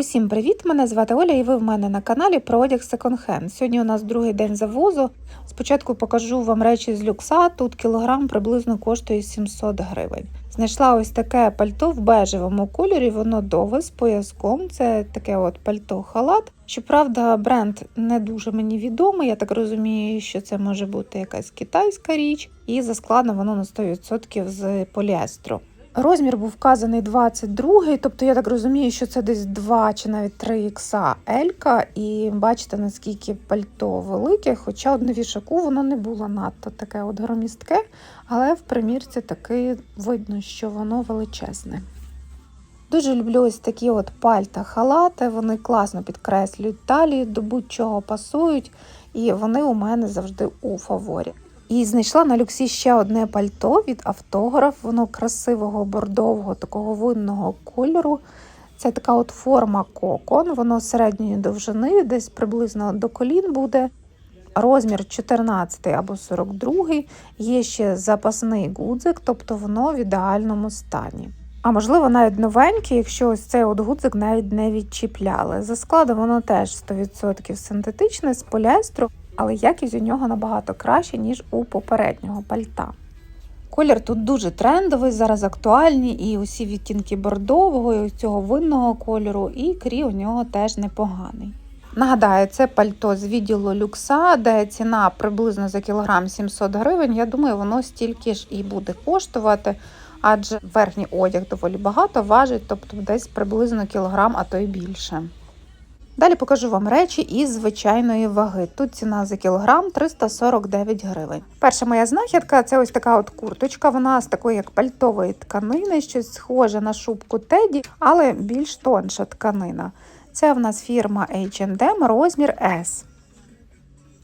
Усім привіт! Мене звати Оля, і ви в мене на каналі про одяг секонд-хенд. Сьогодні у нас другий день завозу. Спочатку покажу вам речі з люкса. Тут кілограм приблизно коштує 700 гривень. Знайшла ось таке пальто в бежевому кольорі. Воно довге з пояском. Це таке от пальто-халат. Щоправда, бренд не дуже мені відомий. Я так розумію, що це може бути якась китайська річ, і за складом воно на 100% з поліестру. Розмір був вказаний 22, тобто я так розумію, що це десь 2 чи навіть 3 ікса Елька. І бачите, наскільки пальто велике, хоча от на вішаку воно не було надто таке от громістке, але в примірці таки видно, що воно величезне. Дуже люблю ось такі от пальта халати, вони класно підкреслюють талію, до будь-чого пасують, і вони у мене завжди у фаворі. І знайшла на люксі ще одне пальто від автограф. Воно красивого бордового, такого винного кольору. Це така от форма кокон, воно середньої довжини, десь приблизно до колін буде. Розмір 14 або 42. Є ще запасний гудзик, тобто воно в ідеальному стані. А можливо, навіть новенький, якщо ось цей от гудзик навіть не відчіпляли. За складом воно теж 100% синтетичне з поліестру але якість у нього набагато краще, ніж у попереднього пальта. Колір тут дуже трендовий, зараз актуальні, і усі відтінки бордового, і цього винного кольору, і крій у нього теж непоганий. Нагадаю, це пальто з відділу люкса, де ціна приблизно за кілограм 700 гривень. Я думаю, воно стільки ж і буде коштувати, адже верхній одяг доволі багато важить, тобто десь приблизно кілограм, а то й більше. Далі покажу вам речі із звичайної ваги. Тут ціна за кілограм 349 гривень. Перша моя знахідка це ось така от курточка. Вона з такої як пальтової тканини, щось схоже на шубку Теді, але більш тонша тканина. Це в нас фірма H&M, розмір S.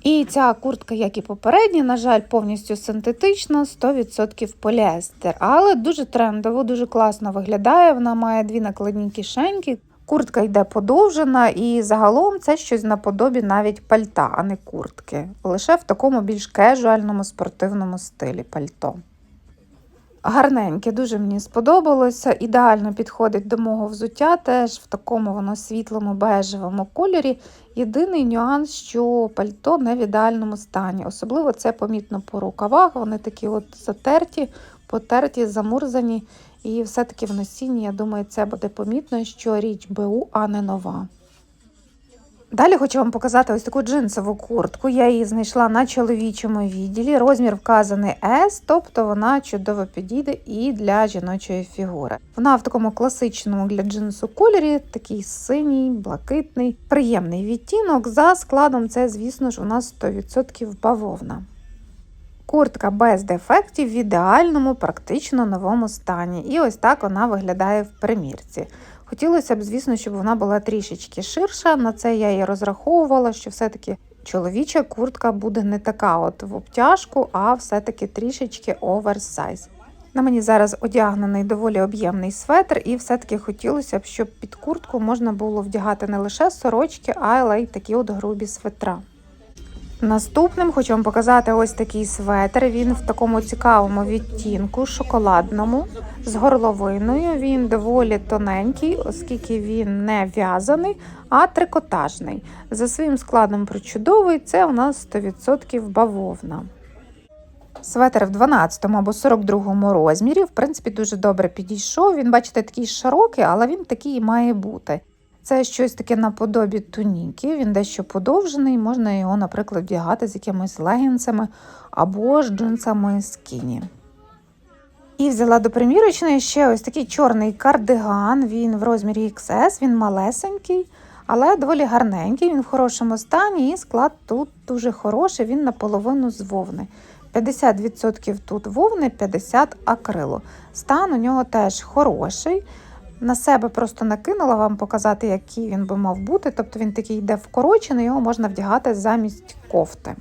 І ця куртка, як і попередня, на жаль, повністю синтетична, 100% поліестер. Але дуже трендово, дуже класно виглядає. Вона має дві накладні кишеньки. Куртка йде подовжена, і загалом це щось наподобі навіть пальта, а не куртки. Лише в такому більш кежуальному спортивному стилі пальто. Гарненьке, дуже мені сподобалося. Ідеально підходить до мого взуття, теж в такому воно світлому бежевому кольорі. Єдиний нюанс, що пальто не в ідеальному стані. Особливо це помітно по рукавах. Вони такі от затерті, потерті, замурзані. І все-таки в носінні, я думаю, це буде помітно, що річ БУ, а не нова. Далі хочу вам показати ось таку джинсову куртку. Я її знайшла на чоловічому відділі. Розмір вказаний S, тобто вона чудово підійде і для жіночої фігури. Вона в такому класичному для джинсу кольорі, такий синій, блакитний, приємний відтінок. За складом це, звісно ж, у нас 100% бавовна. Куртка без дефектів в ідеальному, практично новому стані. І ось так вона виглядає в примірці. Хотілося б, звісно, щоб вона була трішечки ширша. На це я і розраховувала, що все-таки чоловіча куртка буде не така от в обтяжку, а все-таки трішечки оверсайз. На мені зараз одягнений доволі об'ємний светр, і все-таки хотілося б, щоб під куртку можна було вдягати не лише сорочки, а й такі от грубі светра. Наступним хочу вам показати ось такий светр. Він в такому цікавому відтінку, шоколадному, з горловиною. Він доволі тоненький, оскільки він не в'язаний, а трикотажний. За своїм складом причудовий, це у нас 100% бавовна. Светер в 12 або 42 розмірі, в принципі, дуже добре підійшов. Він, бачите, такий широкий, але він такий і має бути. Це щось таке наподобі туніки, він дещо подовжений, можна його, наприклад, вдягати з якимись легінсами або ж джинсами скіні. І взяла до примірочної ще ось такий чорний кардиган, він в розмірі XS, він малесенький, але доволі гарненький, він в хорошому стані, і склад тут дуже хороший, він наполовину з вовни. 50% тут вовни, 50% акрилу. Стан у нього теж хороший. На себе просто накинула вам показати, який він би мав бути. Тобто він такий йде вкорочений, його можна вдягати замість кофти.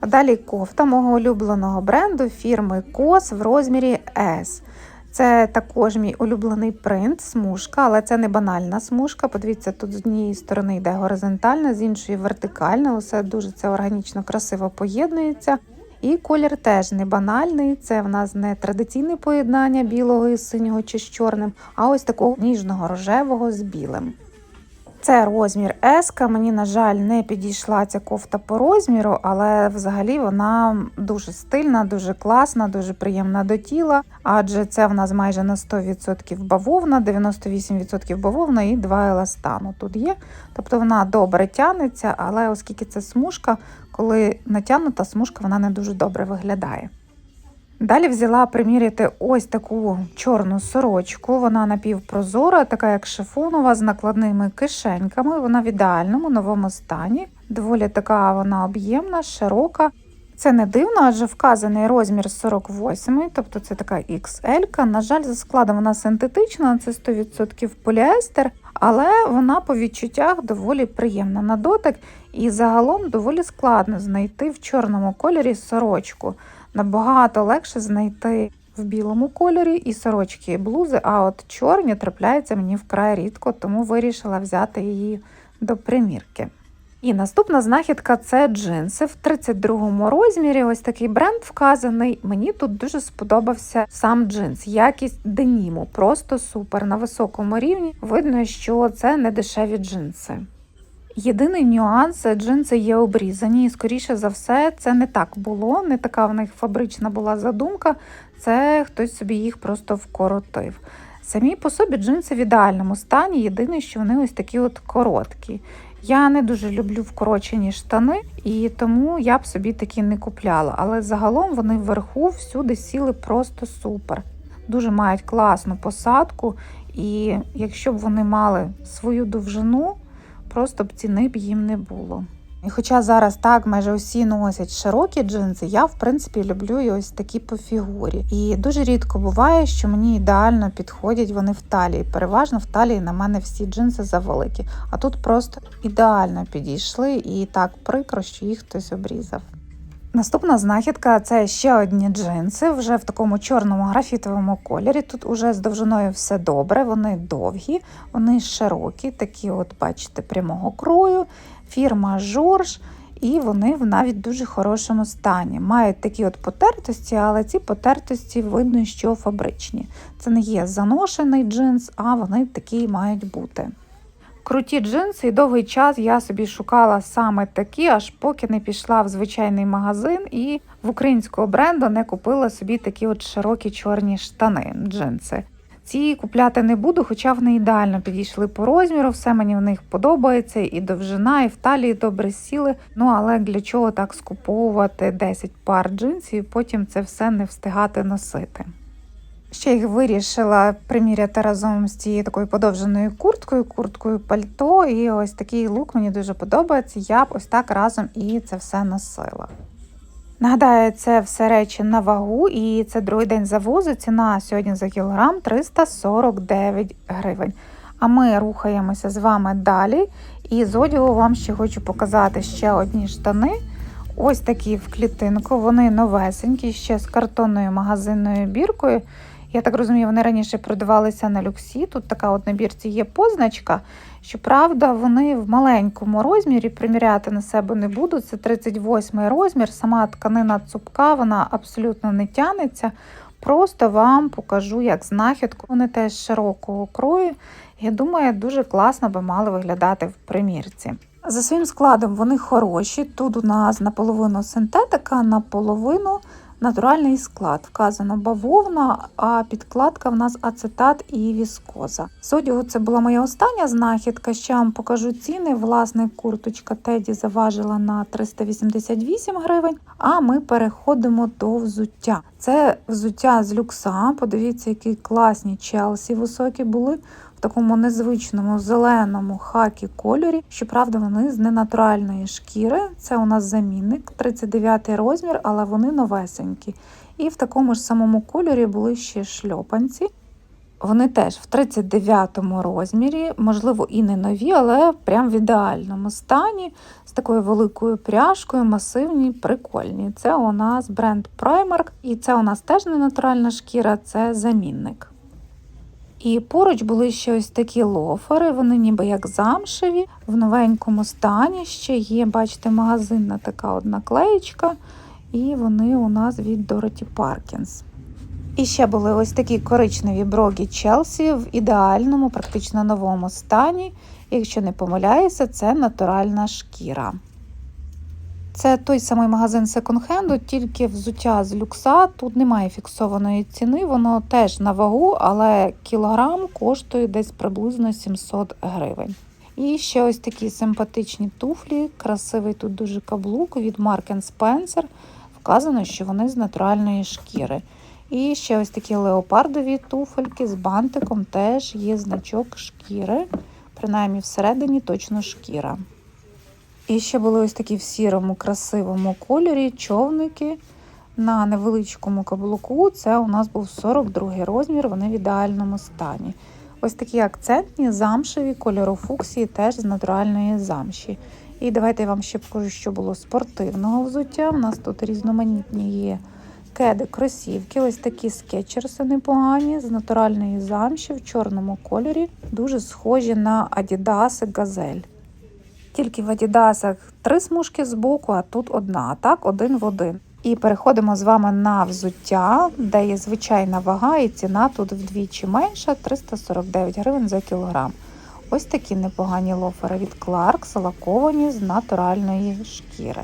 А далі кофта мого улюбленого бренду фірми COS в розмірі S. Це також мій улюблений принт, смужка, але це не банальна смужка. Подивіться, тут з однієї сторони йде горизонтальна, з іншої вертикальна. Усе дуже це органічно красиво поєднується. І колір теж не банальний. Це в нас не традиційне поєднання білого і синього чи з чорним, а ось такого ніжного рожевого з білим. Це розмір S. Мені, на жаль, не підійшла ця кофта по розміру, але взагалі вона дуже стильна, дуже класна, дуже приємна до тіла. Адже це в нас майже на 100% бавовна, 98% бавовна і 2 еластану тут є. Тобто вона добре тягнеться, але оскільки це смужка, коли натягнута смужка, вона не дуже добре виглядає. Далі взяла приміряти ось таку чорну сорочку. Вона напівпрозора, така як шифонова, з накладними кишеньками. Вона в ідеальному новому стані. Доволі така вона об'ємна, широка. Це не дивно, адже вказаний розмір 48, тобто це така XL. На жаль, за складом вона синтетична, це 100% поліестер, але вона по відчуттях доволі приємна на дотик і загалом доволі складно знайти в чорному кольорі сорочку набагато легше знайти в білому кольорі і сорочки, і блузи, а от чорні трапляються мені вкрай рідко, тому вирішила взяти її до примірки. І наступна знахідка це джинси в 32-му розмірі. Ось такий бренд вказаний. Мені тут дуже сподобався сам джинс, якість деніму, просто супер на високому рівні. Видно, що це не дешеві джинси. Єдиний нюанс джинси є обрізані, і скоріше за все, це не так було. Не така в них фабрична була задумка. Це хтось собі їх просто вкоротив. Самі по собі джинси в ідеальному стані. Єдине, що вони ось такі от короткі. Я не дуже люблю вкорочені штани, і тому я б собі такі не купляла. Але загалом вони вверху всюди сіли просто супер. Дуже мають класну посадку, і якщо б вони мали свою довжину просто б ціни б їм не було. І хоча зараз так майже усі носять широкі джинси, я в принципі люблю і ось такі по фігурі. І дуже рідко буває, що мені ідеально підходять вони в талії. Переважно в талії на мене всі джинси завеликі. А тут просто ідеально підійшли і так прикро, що їх хтось обрізав. Наступна знахідка це ще одні джинси, вже в такому чорному графітовому кольорі. Тут уже з довжиною все добре, вони довгі, вони широкі, такі, от, бачите, прямого крою, фірма Жорж. І вони в навіть дуже хорошому стані. Мають такі от потертості, але ці потертості видно, що фабричні. Це не є заношений джинс, а вони такі мають бути. Круті джинси, і довгий час я собі шукала саме такі, аж поки не пішла в звичайний магазин і в українського бренду не купила собі такі от широкі чорні штани, джинси. Ці купляти не буду, хоча вони ідеально підійшли по розміру, все мені в них подобається, і довжина, і в талії добре сіли. Ну але для чого так скуповувати 10 пар джинсів і потім це все не встигати носити. Ще їх вирішила приміряти разом з цією такою подовженою курткою, курткою пальто. І ось такий лук мені дуже подобається. Я б ось так разом і це все носила. Нагадаю, це все речі на вагу, і це другий день завозу. Ціна сьогодні за кілограм 349 гривень. А ми рухаємося з вами далі. І з одягу вам ще хочу показати ще одні штани. Ось такі в клітинку. Вони новесенькі, ще з картонною магазинною біркою. Я так розумію, вони раніше продавалися на люксі. Тут така от на бірці є позначка. Щоправда, вони в маленькому розмірі приміряти на себе не буду. Це 38 розмір, сама тканина цупка, вона абсолютно не тянеться. Просто вам покажу, як знахідку. Вони теж широкого крою. Я думаю, дуже класно би мали виглядати в примірці. За своїм складом вони хороші. Тут у нас наполовину синтетика, наполовину натуральний склад. Вказано бавовна, а підкладка в нас ацетат і віскоза. З одягу це була моя остання знахідка. Ще вам покажу ціни. Власне, курточка Теді заважила на 388 гривень. А ми переходимо до взуття. Це взуття з люкса. Подивіться, які класні челсі високі були в такому незвичному зеленому хакі кольорі. Щоправда, вони з ненатуральної шкіри. Це у нас замінник, 39 розмір, але вони новесенькі. І в такому ж самому кольорі були ще шльопанці. Вони теж в 39 розмірі, можливо, і не нові, але прям в ідеальному стані, з такою великою пряжкою, масивні, прикольні. Це у нас бренд Primark, і це у нас теж не натуральна шкіра, це замінник. І поруч були ще ось такі лофери, вони ніби як замшеві, в новенькому стані ще є, бачите, магазинна така одна клеєчка, і вони у нас від Дороті Паркінс. І ще були ось такі коричневі брогі Челсі в ідеальному, практично новому стані. Якщо не помиляюся, це натуральна шкіра. Це той самий магазин секонд-хенду, тільки взуття з люкса. Тут немає фіксованої ціни, воно теж на вагу, але кілограм коштує десь приблизно 700 гривень. І ще ось такі симпатичні туфлі, красивий тут дуже каблук від Mark Spencer. Вказано, що вони з натуральної шкіри. І ще ось такі леопардові туфельки з бантиком теж є значок шкіри, принаймні всередині точно шкіра. І ще були ось такі в сірому, красивому кольорі човники на невеличкому каблуку. Це у нас був 42 розмір, вони в ідеальному стані. Ось такі акцентні замшеві кольору фуксії теж з натуральної замші. І давайте я вам ще покажу, що було спортивного взуття. У нас тут різноманітні є кеди, кросівки, ось такі скетчерси непогані з натуральної замші в чорному кольорі, дуже схожі на Adidas Газель. Тільки в Адідасах три смужки з боку, а тут одна, а так один в один. І переходимо з вами на взуття, де є звичайна вага, і ціна тут вдвічі менша 349 гривень за кілограм. Ось такі непогані лофери від Clarks, лаковані з натуральної шкіри.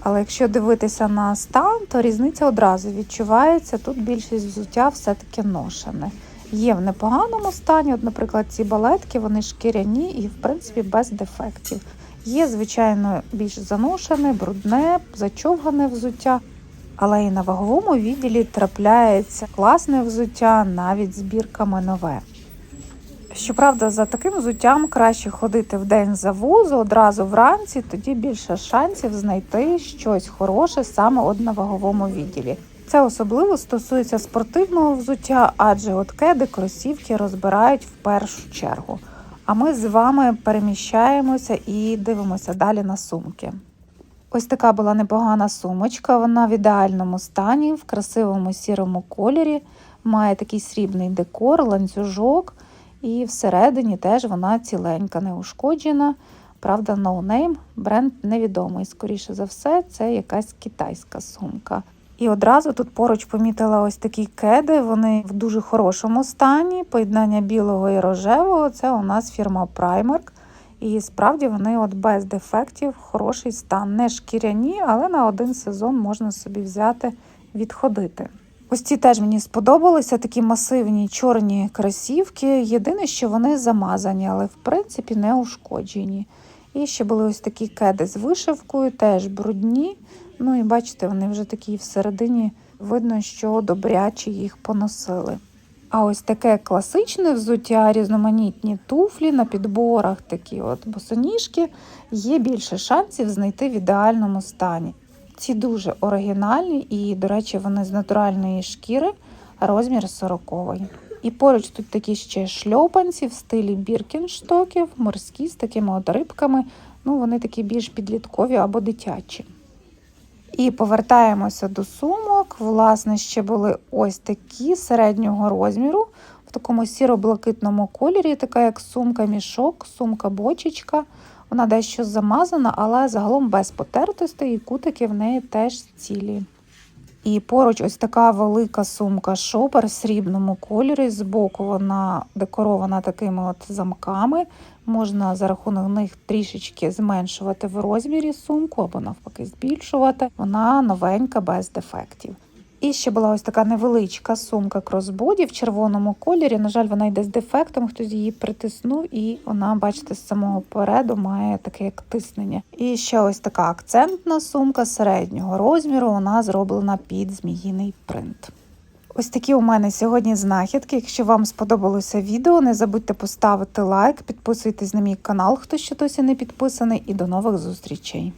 Але якщо дивитися на стан, то різниця одразу відчувається. Тут більшість взуття все-таки ношене. Є в непоганому стані, от, наприклад, ці балетки, вони шкіряні і, в принципі, без дефектів. Є, звичайно, більш заношене, брудне, зачовгане взуття, але і на ваговому відділі трапляється класне взуття, навіть збірками нове. Щоправда, за таким взуттям краще ходити в день завозу одразу вранці, тоді більше шансів знайти щось хороше саме от на ваговому відділі. Це особливо стосується спортивного взуття, адже от кеди, кросівки розбирають в першу чергу. А ми з вами переміщаємося і дивимося далі на сумки. Ось така була непогана сумочка, вона в ідеальному стані, в красивому сірому кольорі, має такий срібний декор, ланцюжок, і всередині теж вона ціленька, неушкоджена. Правда, no бренд невідомий. Скоріше за все, це якась китайська сумка. І одразу тут поруч помітила ось такі кеди. Вони в дуже хорошому стані. Поєднання білого і рожевого. Це у нас фірма Primark. І справді вони от без дефектів, хороший стан. Не шкіряні, але на один сезон можна собі взяти, відходити. Ось ці теж мені сподобалися такі масивні чорні красівки. Єдине, що вони замазані, але в принципі не ушкоджені. І ще були ось такі кеди з вишивкою, теж брудні. Ну і бачите, вони вже такі всередині видно, що добряче їх поносили. А ось таке класичне взуття, різноманітні туфлі на підборах, такі от босоніжки, є більше шансів знайти в ідеальному стані. Ці дуже оригінальні і, до речі, вони з натуральної шкіри, розмір 40 І поруч тут такі ще шльопанці в стилі біркінштоків, морські з такими от рибками. Ну, вони такі більш підліткові або дитячі. І повертаємося до сумок. Власне, ще були ось такі середнього розміру, в такому сіро-блакитному кольорі, така як сумка-мішок, сумка-бочечка. Вона дещо замазана, але загалом без потертостей, і кутики в неї теж цілі. І поруч ось така велика сумка шопер в срібному кольорі. Збоку вона декорована такими от замками. Можна за рахунок них трішечки зменшувати в розмірі сумку або навпаки збільшувати. Вона новенька без дефектів. І ще була ось така невеличка сумка кросбоді в червоному кольорі. На жаль, вона йде з дефектом, хтось її притиснув, і вона, бачите, з самого переду має таке як тиснення. І ще ось така акцентна сумка середнього розміру. Вона зроблена під зміїний принт. Ось такі у мене сьогодні знахідки. Якщо вам сподобалося відео, не забудьте поставити лайк, підписуйтесь на мій канал, хто ще досі не підписаний, і до нових зустрічей.